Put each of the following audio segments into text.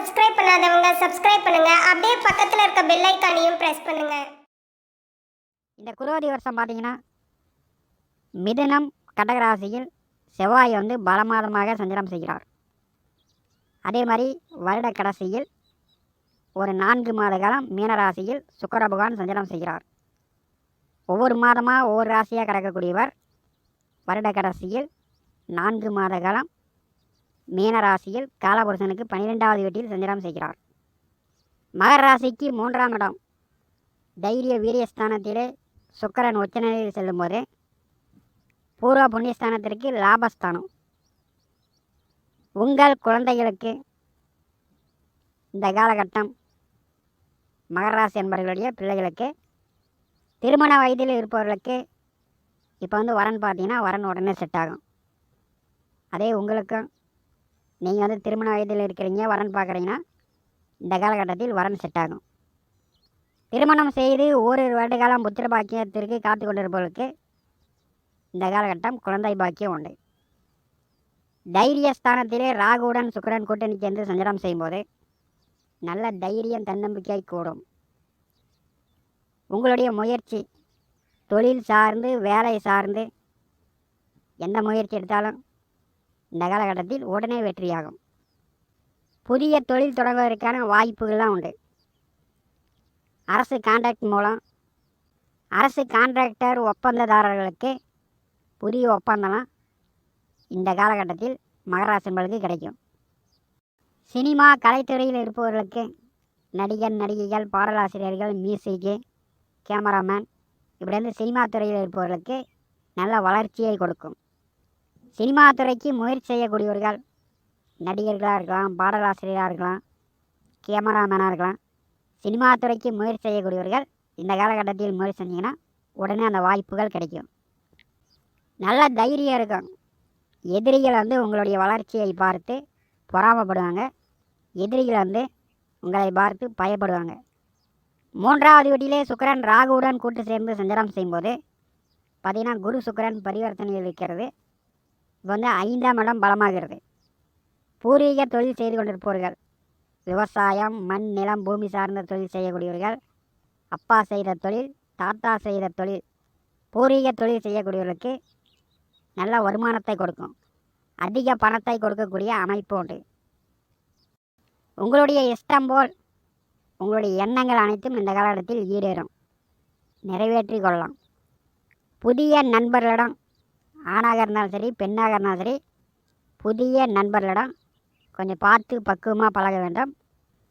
Subscribe பண்ணாதவங்க subscribe பண்ணுங்க. அப்படியே பக்கத்தில் இருக்க பெல் ஐக்கானையும் பிரஸ் பண்ணுங்க. இந்த குரோதி வருஷம் பார்த்தீங்கன்னா மிதுனம் கடகராசியில் செவ்வாய் வந்து பலமாதமாக சஞ்சாரம் செய்கிறார். அதே மாதிரி வருட கடைசியில் ஒரு நான்கு மாத காலம் மீனராசியில் சுக்கர பகவான் சஞ்சாரம் செய்கிறார். ஒவ்வொரு மாதமாக ஒவ்வொரு ராசியாக கிடக்கக்கூடியவர் வருட கடைசியில் நான்கு மாத காலம் மீனராசியில் காலபுருஷனுக்கு பன்னிரெண்டாவது வீட்டில் சஞ்சாரம் செய்கிறார். மகர ராசிக்கு மூன்றாம் இடம். தைரிய வீரியஸ்தானத்திலே சுக்கரன் உச்சநிலையில் செல்லும்போது பூர்வ புண்ணியஸ்தானத்திற்கு லாபஸ்தானம். உங்கள் குழந்தைகளுக்கு இந்த காலகட்டம் மகராசி என்பவர்களுடைய பிள்ளைகளுக்கு திருமண வயதில் இருப்பவர்களுக்கு இப்போ வந்து வரன் பார்த்தீங்கன்னா வரன் உடனே செட் ஆகும். அதே உங்களுக்கும் நீங்கள் வந்து திருமண வயதில் இருக்கிறீங்க வரன் பார்க்குறீங்கன்னா இந்த காலகட்டத்தில் வரன் செட் ஆகும். திருமணம் செய்து ஓரிரு வருட காலம் புத்திர பாக்கியத்திற்கு காத்து கொண்டிருப்பவர்களுக்கு இந்த காலகட்டம் குழந்தை பாக்கியம் உண்டு. தைரியஸ்தானத்திலே ராகுடன் சுக்கரன் கூட்டணி சேர்ந்து சஞ்சாரம் செய்யும்போது நல்ல தைரியம் தன்னம்பிக்கை கூடும். உங்களுடைய முயற்சி தொழில் சார்ந்து வேலை சார்ந்து எந்த முயற்சி எடுத்தாலும் இந்த காலகட்டத்தில் உடனே வெற்றியாகும். புதிய தொழில் தொடங்குவதற்கான வாய்ப்புகள்லாம் உண்டு. அரசு கான்ட்ராக்ட் மூலம் அரசு கான்ட்ராக்டர் ஒப்பந்ததாரர்களுக்கு புதிய ஒப்பந்தம்லாம் இந்த காலகட்டத்தில் மகராசம்பளுக்கு கிடைக்கும். சினிமா கலைத்துறையில் இருப்பவர்களுக்கு நடிகர் நடிகைகள் பாடலாசிரியர்கள் மியூசிக்கு கேமராமேன் இப்படி வந்து சினிமா துறையில் இருப்பவர்களுக்கு நல்ல வளர்ச்சியை கொடுக்கும். சினிமா துறைக்கு முயற்சி செய்யக்கூடியவர்கள் நடிகர்களாக இருக்கலாம் பாடலாசிரியராக இருக்கலாம் கேமராமேனாக இருக்கலாம் சினிமா துறைக்கு முயற்சி செய்யக்கூடியவர்கள் இந்த காலகட்டத்தில் முயற்சி செஞ்சீங்கன்னா உடனே அந்த வாய்ப்புகள் கிடைக்கும். நல்ல தைரியம் இருக்கும். எதிரிகள் வந்து உங்களுடைய வளர்ச்சியை பார்த்து பொறாமப்படுவாங்க. எதிரிகள் வந்து உங்களை பார்த்து பயப்படுவாங்க. மூன்றாவது வீட்டிலே சுக்கிரன் ராகுவுடன் கூட்டு சேர்ந்து சஞ்சாரம் செய்யும்போது பார்த்திங்கன்னா குரு சுக்கிரன் பரிவர்த்தனையில் இருக்கிறது. இப்போ வந்து ஐந்தாம் இடம் பலமாகிறது. பூர்வீக தொழில் செய்து கொண்டிருப்பவர்கள் விவசாயம் மண் நிலம் பூமி சார்ந்த தொழில் செய்யக்கூடியவர்கள் அப்பா செய்த தொழில் தாத்தா செய்த தொழில் பூர்வீக தொழில் செய்யக்கூடியவர்களுக்கு நல்ல வருமானத்தை கொடுக்கும். அதிக பணத்தை கொடுக்கக்கூடிய அமைப்பு உண்டு. உங்களுடைய இஷ்டம் போல் உங்களுடைய எண்ணங்கள் அனைத்தும் இந்த காலகட்டத்தில் ஈடேறும். நிறைவேற்றி கொள்ளலாம். புதிய நண்பர்களிடம் ஆணாக இருந்தாலும் சரி பெண்ணாக இருந்தாலும் சரி புதிய நண்பர்களிடம் கொஞ்சம் பார்த்து பக்குவமாக பழக வேண்டும்.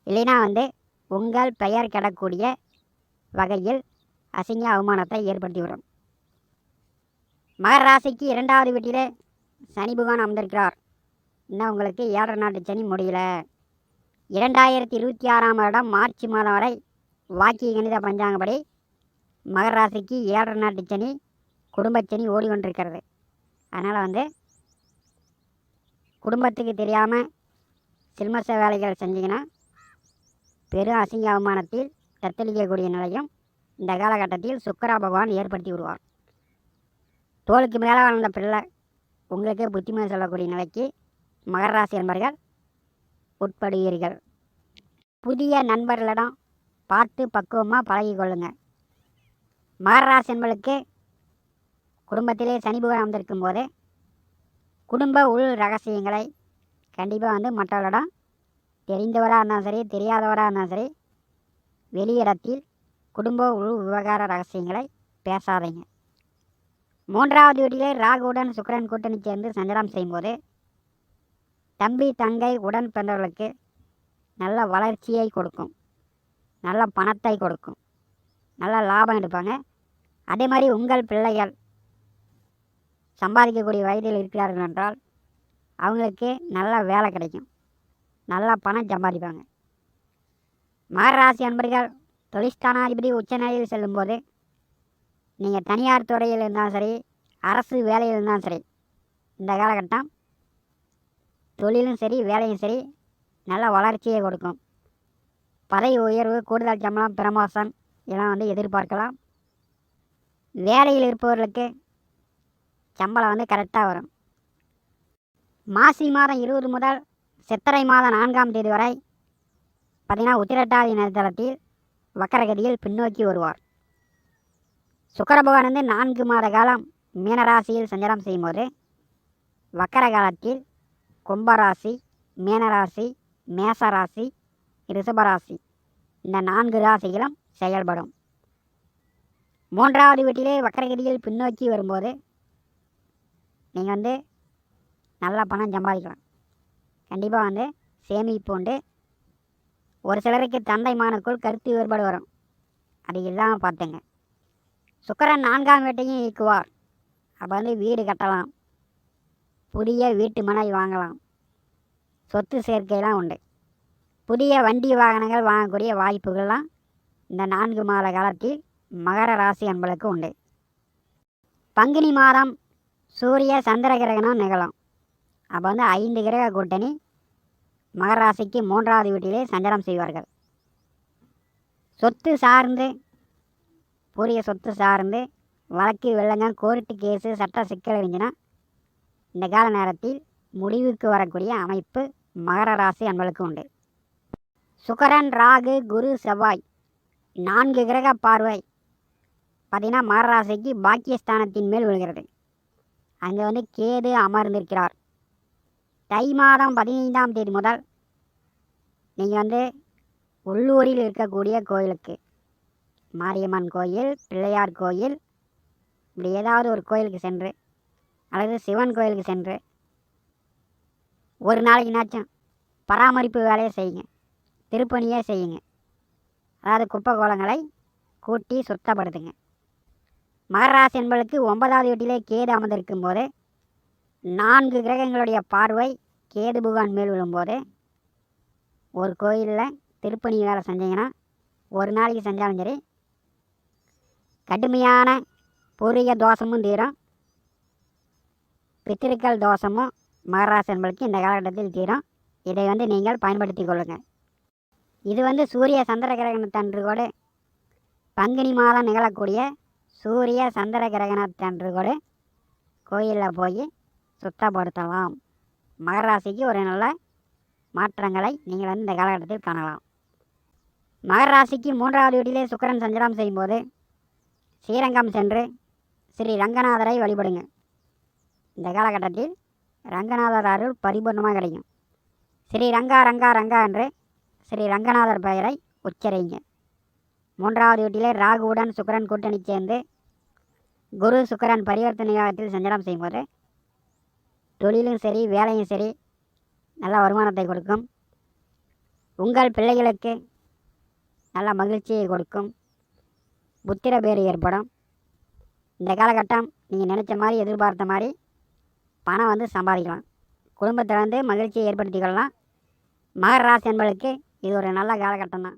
இல்லைன்னா வந்து உங்கள் பெயர் கெடக்கூடிய வகையில் அசிங்க அவமானத்தை ஏற்படுத்திவிடும் மகர ராசிக்கு இரண்டாவது வீட்டிலே சனி பகவான் அமர்ந்திருக்கிறார். இன்னும் உங்களுக்கு ஏழரை நாட்டு சனி முடியல. இரண்டாயிரத்தி இருபத்தி ஆறாம் வருடம் மார்ச் மாதம் வரை வாக்கிய கணித பஞ்சாங்கப்படி மகர ராசிக்கு ஏழரை நாட்டு சனி குடும்பச்சனி ஓடிக்கொண்டிருக்கிறது. அதனால் வந்து குடும்பத்துக்கு தெரியாமல் சில்மச வேலைகள் செஞ்சிங்கன்னா பெரும் அசிங்க அவமானத்தில் தத்தளிக்கக்கூடிய நிலையும் இந்த காலகட்டத்தில் சுக்கரா பகவான் ஏற்படுத்தி விடுவார். தோளுக்கு மேலே வளர்ந்த பிள்ளை உங்களுக்கே புத்திமதி சொல்லக்கூடிய நிலைக்கு மகர ராசி என்பர்கள் உட்படுவீர்கள். புதிய நண்பர்களிடம் பார்த்து பக்குவமாக பழகி கொள்ளுங்கள் மகர ராசி என்பளுக்கு குடும்பத்திலே சனி புகழ் அமர்ந்திருக்கும் போது குடும்ப உள் ரகசியங்களை கண்டிப்பாக வந்து மற்றவர்களிடம் தெரிந்தவராக இருந்தாலும் சரி தெரியாதவராக இருந்தாலும் சரி வெளியிடத்தில் குடும்ப உள் விவகார ரகசியங்களை பேசாதீங்க. மூன்றாவது வீட்டிலே ராகுடன் சுக்கரன் கூட்டணி சேர்ந்து சஞ்சாரம் செய்யும்போது தம்பி தங்கை உடன் பிறந்தவர்களுக்கு நல்ல வளர்ச்சியை கொடுக்கும். நல்ல பணத்தை கொடுக்கும். நல்ல லாபம் எடுப்பாங்க. அதே மாதிரி உங்கள் பிள்ளைகள் சம்பாதிக்கக்கூடிய வயதில் இருக்கிறார்கள் என்றால் அவங்களுக்கு நல்ல வேலை கிடைக்கும். நல்லா பணம் சம்பாதிப்பாங்க. மகர ராசி அன்பர்கள் தொழிற்ஸ்தானாதிபதி உச்சநிலையில் செல்லும்போது நீங்கள் தனியார் துறையில் இருந்தாலும் சரி அரசு வேலையில் இருந்தாலும் சரி இந்த காலகட்டம் தொழிலும் சரி வேலையும் சரி நல்ல வளர்ச்சியை கொடுக்கும். பதவி உயர்வு கூடுதல் சம்பளம் பிரமோஷன் இதெல்லாம் வந்து எதிர்பார்க்கலாம். வேலையில் இருப்பவர்களுக்கு சம்பளம் வந்து கரெக்டாக வரும். மாசி மாதம் இருபது முதல் சித்திரை மாதம் நான்காம் தேதி வரை பார்த்தீங்கன்னா உத்திரட்டாதி நட்சத்திரத்தில் வக்கரகதியில் பின்னோக்கி வருவார். சுக்கிர வந்து நான்கு மாத காலம் மீனராசியில் சஞ்சாரம் செய்யும்போது வக்கர காலத்தில் கும்பராசி மீனராசி மேசராசி ரிஷபராசி இந்த நான்கு ராசிகளும் செயல்படும். மூன்றாவது வீட்டிலே வக்கரகதியில் பின்னோக்கி வரும்போது நீங்கள் வந்து நல்லா பணம் சம்பாதிக்கலாம். கண்டிப்பாக வந்து சேமிப்பு உண்டு. ஒரு சிலருக்கு தந்தை மானுக்குள் கருத்து வேறுபாடு வரும். அது இல்லாமல் பார்த்துங்க. சுக்கரன் நான்காம் வீட்டையும் இயக்குவார். அப்போ வந்து வீடு கட்டலாம். புதிய வீட்டு மனை வாங்கலாம். சொத்து சேர்க்கையெல்லாம் உண்டு. புதிய வண்டி வாகனங்கள் வாங்கக்கூடிய வாய்ப்புகள்லாம் இந்த நான்கு மாத காலத்தில் மகர ராசி அன்பளுக்கு உண்டு. பங்குனி மாதம் சூரிய சந்திர கிரகணம் நிகழும். அப்போ வந்து ஐந்து கிரக கூட்டணி மகர ராசிக்கு மூன்றாவது வீட்டிலே சஞ்சாரம் செய்வார்கள். சொத்து சார்ந்து பூரிய சொத்து சார்ந்து வழக்கு வெள்ளங்க கோர்ட்டு கேஸு சட்ட சிக்கல் இருந்துச்சுன்னா இந்த கால நேரத்தில் முடிவுக்கு வரக்கூடிய அமைப்பு மகர ராசி அன்பளுக்கு உண்டு. சுக்கரன் ராகு குரு செவ்வாய் நான்கு கிரக பார்வை. பார்த்தீங்கன்னா மகர ராசிக்கு பாக்கியஸ்தானத்தின் மேல் விழுகிறது. அங்கே வந்து கேது அமர்ந்திருக்கிறார். தை மாதம் பதினைந்தாம் தேதி முதல் நீங்கள் வந்து உள்ளூரில் இருக்கக்கூடிய கோயிலுக்கு மாரியம்மன் கோயில் பிள்ளையார் கோயில் இப்படி ஏதாவது ஒரு கோயிலுக்கு சென்று அல்லது சிவன் கோயிலுக்கு சென்று ஒரு நாளைக்குனாச்சும் பராமரிப்பு வேலையை செய்யுங்க திருப்பணியே செய்யுங்க. அதாவது குப்பை கோலங்களை கூட்டி சுத்தப்படுத்துங்க. மகராசி என்பதற்கு ஒன்பதாவது வீட்டிலே கேது அமர்ந்திருக்கும் போது நான்கு கிரகங்களுடைய பார்வை கேது புகான் மேல் விழும்போது ஒரு கோயிலில் திருப்பணி வேலை செஞ்சீங்கன்னா ஒரு நாளைக்கு செஞ்சாலும் சரி கடுமையான பூர்வீக தோஷமும் தீரும். பித்திருக்கள் தோஷமும் மகராசி என்பதற்கு இந்த காலகட்டத்தில் தீரும். இதை வந்து நீங்கள் பயன்படுத்தி கொள்ளுங்கள் இது வந்து சூரிய சந்திர கிரகணத்தன்று கூட பங்குனி மாதம் நிகழக்கூடிய சூரிய சந்திர கிரகணத்தன்று கூட கோயிலில் போய் சுத்தப்படுத்தலாம். மகராசிக்கு ஒரு நல்ல மாற்றங்களை நீங்கள் வந்து இந்த காலகட்டத்தில் காணலாம். மகர ராசிக்கு மூன்றாவது வீட்டிலே சுக்கிரன் சஞ்சலம் செய்யும்போது ஸ்ரீரங்கம் சென்று ஸ்ரீ ரங்கநாதரை வழிபடுங்க. இந்த காலகட்டத்தில் ரங்கநாதர் அருள் பரிபூர்ணமாக கிடைக்கும். ஸ்ரீ ரங்கா ரங்கா ரங்கா என்று ஸ்ரீ ரங்கநாதர் பெயரை உச்சரிங்க. மூன்றாவது வீட்டிலே ராகுவுடன் சுக்கரன் கூட்டணி சேர்ந்து குரு சுக்கரன் பரிவர்த்தனை யோகத்தில் சஞ்சாரம் செய்யும்போது தொழிலும் சரி வேலையும் சரி நல்ல வருமானத்தை கொடுக்கும். உங்கள் பிள்ளைகளுக்கு நல்ல மகிழ்ச்சியை கொடுக்கும். புத்திர பேர் ஏற்படும். இந்த காலகட்டம் நீங்கள் நினச்ச மாதிரி எதிர்பார்த்த மாதிரி பணம் வந்து சம்பாதிக்கலாம். குடும்பத்தில் வந்து மகிழ்ச்சியை ஏற்படுத்திக் கொள்ளலாம். மகர ராசி என்பதற்கு இது ஒரு நல்ல காலகட்டம் தான்.